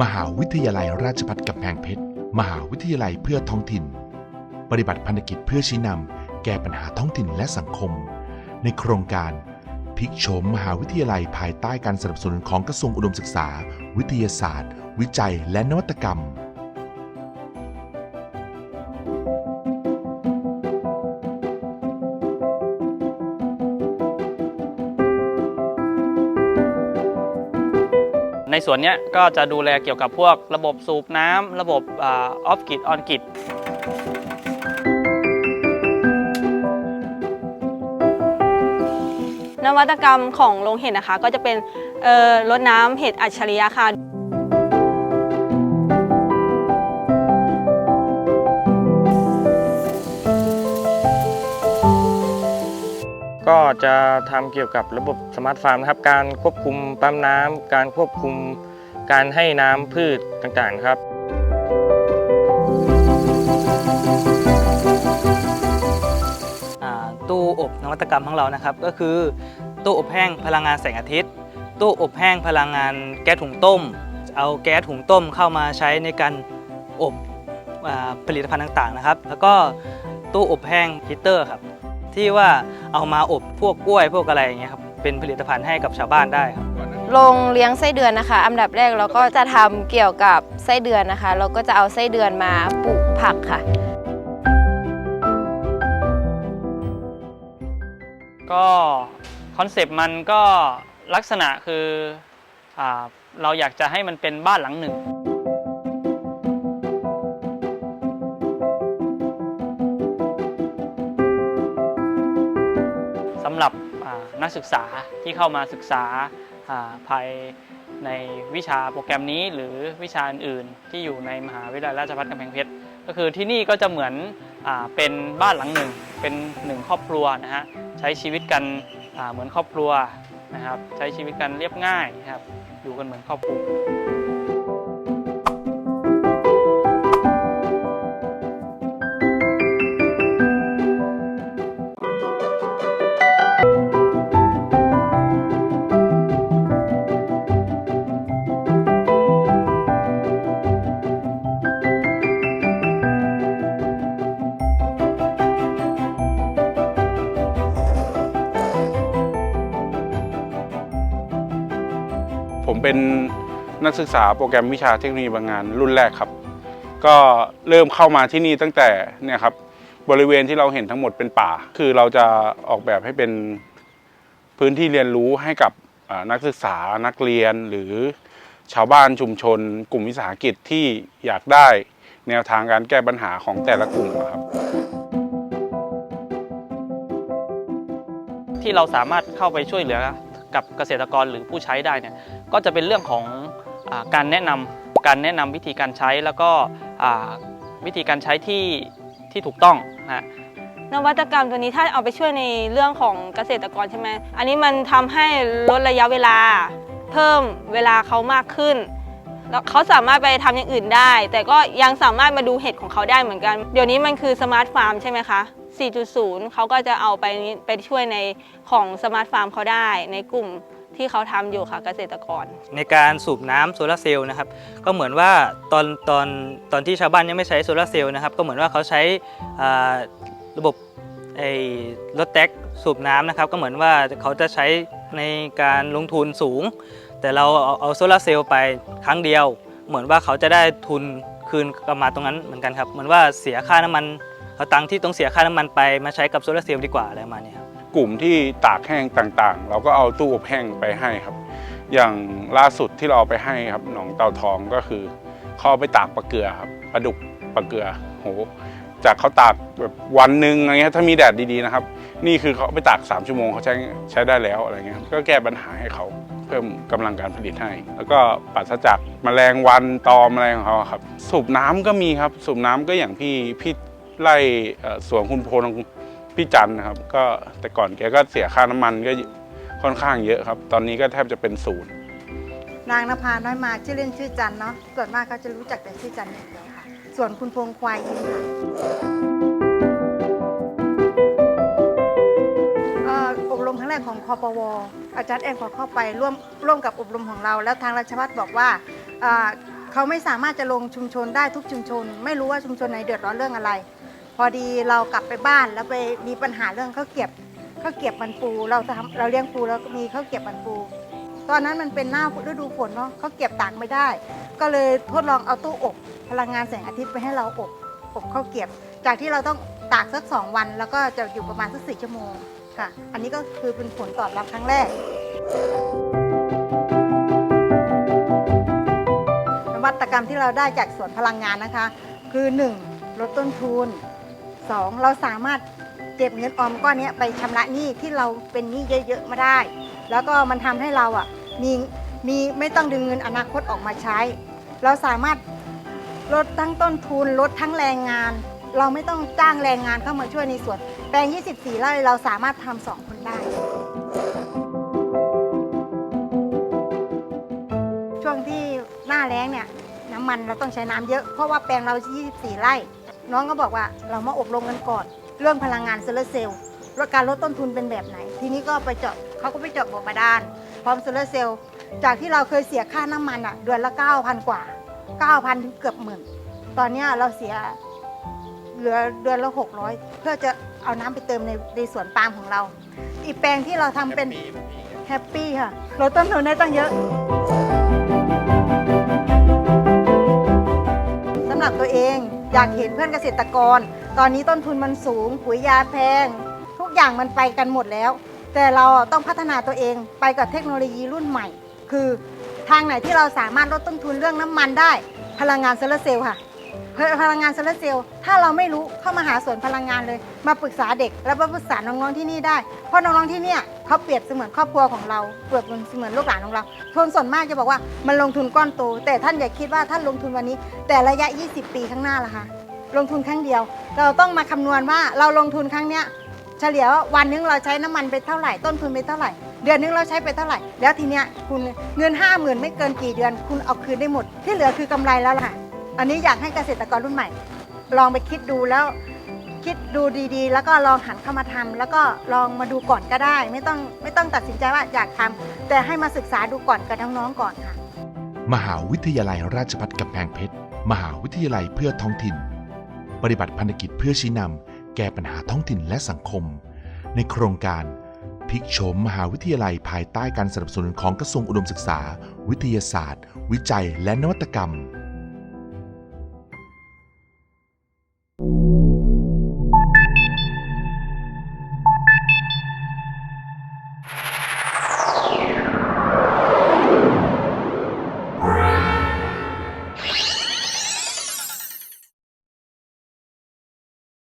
มหาวิทยาลัยราชภัฏกำแพงเพชร มหาวิทยาลัยเพื่อท้องถิ่น ปฏิบัติพันธกิจเพื่อชี้นำแก้ปัญหาท้องถิ่นและสังคม ในโครงการพลิกโฉมมหาวิทยาลัยภายใต้การสนับสนุนของกระทรวงอุดมศึกษา วิทยาศาสตร์ วิจัยและนวัตกรรม ส่วนนี้ก็จะดูแลเกี่ยวกับพวกระบบสูบน้ำระบบออฟกิดออนกิดนวัตกรรมของโรงเห็ดนะคะ ก็จะเป็นรดน้ำเห็ดอัจฉริยะค่ะ ก็จะทำเกี่ยวกับระบบสมาร์ทฟาร์มนะครับ การควบคุมปั๊มน้ำการควบคุมการให้น้ำพืชต่างๆครับ ตู้อบนวัตกรรมของเรานะครับ ก็คือ ตู้อบแห้งพลังงานแสงอาทิตย์ ตู้อบแห้งพลังงานแก๊สถุงต้ม เอาแก๊สถุงต้มเข้ามาใช้ในการอบอผลิตภัณฑ์ต่างๆนะครับ แล้วก็ตู้อบแห้งฮีตเตอร์ครับ ที่ว่าเอามาอบพวกกล้วยพวกอะไรอย่างเงี้ยครับเป็นผลิตภัณฑ์ให้กับชาวบ้านได้ครับโรงเลี้ยงไส้เดือนนะคะ อันดับแรกเราก็จะทำเกี่ยวกับไส้เดือนนะคะ เราก็จะเอาไส้เดือนมาปลูกผักค่ะ ก็คอนเซปต์มันก็ลักษณะคืออาเราอยากจะให้มันเป็นบ้านหลังหนึ่ง หรับนักศึกษาที่เข้ามาศึกษาภายในวิชาโปรแกรมนี้หรือวิชาอื่นๆที่อยู่ในมหาวิทยาลัยราชภัฏกำแพงเพชรก็คือที่นี่ก็จะเหมือนอเป็นบ้านหลังหนึ่ง เป็นหนึ่งครอบครัวนะฮะใช้ชีวิตกันเหมือนครอบครัวนะครับใช้ชีวิตกันเรียบง่ายครับอยู่กันเหมือนครอบครัว เป็นนักศึกษาโปรแกรมวิชาเทคโนโลยีพลังงานรุ่นแรกครับ ก็เริ่มเข้ามาที่นี่ตั้งแต่เนี่ยครับบริเวณที่เราเห็นทั้งหมดเป็นป่า คือเราจะออกแบบให้เป็นพื้นที่เรียนรู้ให้กับนักศึกษานักเรียนหรือชาวบ้านชุมชน กลุ่มวิสาหกิจที่อยากได้แนวทางการแก้ปัญหาของแต่ละกลุ่มครับ ที่เราสามารถเข้าไปช่วยเหลือ กับเกษตรกรหรือผู้ใช้ได้เนี่ยก็จะเป็นเรื่องของอการแนะนำการแนะนำวิธีการใช้แล้วก็วิธีการใช้ที่ที่ถูกต้องนะฮะนวัตกรรมตัวนี้ถ้าเอาไปช่วยในเรื่องของเกษตรกรใช่ไหมอันนี้มันทำให้ลดระยะเวลา เพิ่มเวลาเขามากขึ้นแล้วเขาสามารถไปทำอย่างอื่นได้ แต่ก็ยังสามารถมาดูเห็ดของเขาได้เหมือนกัน เดี๋ยวนี้มันคือสมาร์ทฟาร์มใช่ไหมคะ 4.0 เขาก็จะเอาไปนี้ไปช่วยในของสมาร์ทฟาร์มเขาได้ในกลุ่มที่เขาทำอยู่ค่ะเกษตรกร ในการสูบน้ำโซลาร์เซลล์นะครับก็เหมือนว่าตอนตอนตอนที่ชาวบ้านยังไม่ใช้โซลาร์เซลล์นะครับก็เหมือนว่าเขาใช้อ่าระบบไอ้รถแท็กสูบน้ำนะครับก็เหมือนว่าเขาจะใช้ในการลงทุนสูง แต่เราเอาเอาโซลาร์เซลล์ไปครั้งเดียว เหมือนว่าเขาจะได้ทุนคืนกลับมาตรงนั้นเหมือนกันครับเหมือนว่าเสียค่าน้ำมัน เอาตังค์ที่ต้องเสียค่าน้ำมันไปมาใช้กับโซลาร์เซลล์ดีกว่าอะไรประมาณนี้ครับ กลุ่มที่ตากแห้งต่างๆ เราก็เอาตู้อบแห้งไปให้ครับ อย่างล่าสุดที่เราเอาไปให้ครับหนองเต่าทองก็คือเขาเอาไปตากปลาเกลือครับปลาดุกปลาเกลือโหจากเขาตากแบบวันหนึ่งอะไรเงี้ยถ้ามีแดดดีๆนะครับ นี่คือเขาไปตาก 3 ชั่วโมงเขาใช้ใช้ได้แล้วอะไรเงี้ยก็แก้ปัญหาให้เขาเพิ่มกำลังการผลิตให้ แล้วก็ปราศจากแมลงวันตอมอะไรของเขาครับ สูบน้ำก็มีครับ สูบน้ำก็อย่างพี่พี่ ไล่เอ่อสวนคุณโพนของพี่จันนะครับ ก็แต่ก่อนแกก็เสียค่าน้ำมันก็ค่อนข้างเยอะครับ ตอนนี้ก็แทบจะเป็นศูนย์นางนภาน้อยมาชื่อเล่นชื่อจันเนาะส่วนมากเขาจะรู้จักแต่ชื่อจันอย่างเดียวค่ะ ส่วนคุณพงควายยินค่ะเอ่อบรมครั้งแรกของคอปวอาจารย์แอนขอเข้าไปร่วมร่วมกับอบรมของเรา แล้วทางราชวัฒบอกว่าอ่าเขาไม่สามารถจะลงชุมชนได้ทุกชุมชน ไม่รู้ว่าชุมชนไหนเดือดร้อนเรื่องอะไร พอดีเรากลับไปบ้านแล้วไปมีปัญหาเรื่องข้าวเกรียบข้าวเกรียบมันปู เราทำเราเลี้ยงปูแล้วก็มีข้าวเกรียบมันปู ตอนนั้นมันเป็นหน้าฤดูฝนเนาะข้าวเกรียบตากไม่ได้ ก็เลยทดลองเอาตู้อบ พลังงานแสงอาทิตย์ไปให้เราอบอบข้าวเกรียบ จากที่เราต้องตากสักสองวัน แล้วก็จะอยู่ประมาณสักสี่ชั่วโมงค่ะ อันนี้ก็คือเป็นผลตอบรับครั้งแรกนวัตกรรมที่เราได้จากสวนพลังงานนะคะ คือ 1. ลดต้นทุน 2. เราสามารถเก็บเงินออมก้อนนี้ไปชำระหนี้ที่เราเป็นหนี้เยอะๆมาได้ แล้วก็มันทำให้เราอะมีมีไม่ต้องดึงเงินอนาคตออกมาใช้ เราสามารถลดทั้งต้นทุนลดทั้งแรงงาน เราไม่ต้องจ้างแรงงานเข้ามาช่วยในสวนแปลง 24 ไร่เราสามารถทำสองคนได้ ช่วงที่หน้าแล้งเนี่ยน้ำมันเราต้องใช้น้ำเยอะเพราะว่าแปลงเรา 24 ไร่ น้องก็บอกว่าเรามาอบรมกันก่อน เรื่องพลังงานโซลาร์เซลล์ลดการลดต้นทุนเป็นแบบไหน ทีนี้ก็ไปเจาะเขาก็ไปเจาะบ่อบาดาลพร้อมโซลาร์เซลล์จากที่เราเคยเสียค่าน้ำมันอะเดือนละ 9,000 กว่า 9,000 ถึงเกือบหมื่นตอนนี้เราเสียเหลือเดือนละ 600 เพื่อจะเอาน้ำไปเติมในในสวนปาล์มของเรา อีกแปลงที่เราทำเป็นแฮปปี้ค่ะลดต้นทุนได้ตั้งเยอะสำหรับตัวเอง อยากเห็นเพื่อนเกษตรกร ตอนนี้ต้นทุนมันสูง ปุ๋ยยาแพง ทุกอย่างมันไปกันหมดแล้ว แต่เราต้องพัฒนาตัวเองไปกับเทคโนโลยีรุ่นใหม่ คือทางไหนที่เราสามารถลดต้นทุนเรื่องน้ำมันได้ พลังงานโซลาร์เซลล์ค่ะ พลังงานโซลาร์เซลล์ถ้าเราไม่รู้เข้ามาหาสวนพลังงานเลย มาปรึกษาเด็ก แล้วมาปรึกษาน้องๆที่นี่ได้ เพราะน้องๆที่เนี่ยเขาเปรียบเสมือนครอบครัวของเราเปรียบเสมือนลูกหลานของเราคนส่วนมากจะบอกว่ามันลงทุนก้อนโตแต่ท่านอย่าคิดว่าท่านลงทุนวันนี้ แต่ระยะ 20 ปีข้างหน้าล่ะคะลงทุนครั้งเดียว เราต้องมาคำนวณว่าเราลงทุนครั้งเนี้ยเฉลี่ยว่าวันนึงเราใช้น้ำมันไปเท่าไหร่ต้นทุนไปเท่าไหร่ เดือนนึงเราใช้ไปเท่าไหร่ แล้วทีเนี้ยคุณเงิน 5 0,000 ไม่เกินกี่เดือน คุณเอาคืนได้หมด ที่เหลือคือกำไรแล้วล่ะ อันนี้อยากให้เกษตรกรรุ่นใหม่ ลองไปคิดดูแล้วคิดดูดีๆ แล้วก็ลองหันเข้ามาทำแล้วก็ลองมาดูก่อนก็ได้ ไม่ต้องไม่ต้องตัดสินใจว่าอยากทำแต่ให้มาศึกษาดูก่อนกับน้องๆก่อนค่ะ มหาวิทยาลัยราชภัฏกำแพงเพชร มหาวิทยาลัยเพื่อท้องถิ่น ปฏิบัติพันธกิจเพื่อชี้นำแก้ปัญหาท้องถิ่นและสังคม ในโครงการพลิกโฉมมหาวิทยาลัยภายใต้การสนับสนุนของกระทรวงอุดมศึกษา วิทยาศาสตร์ วิจัยและนวัตกรรม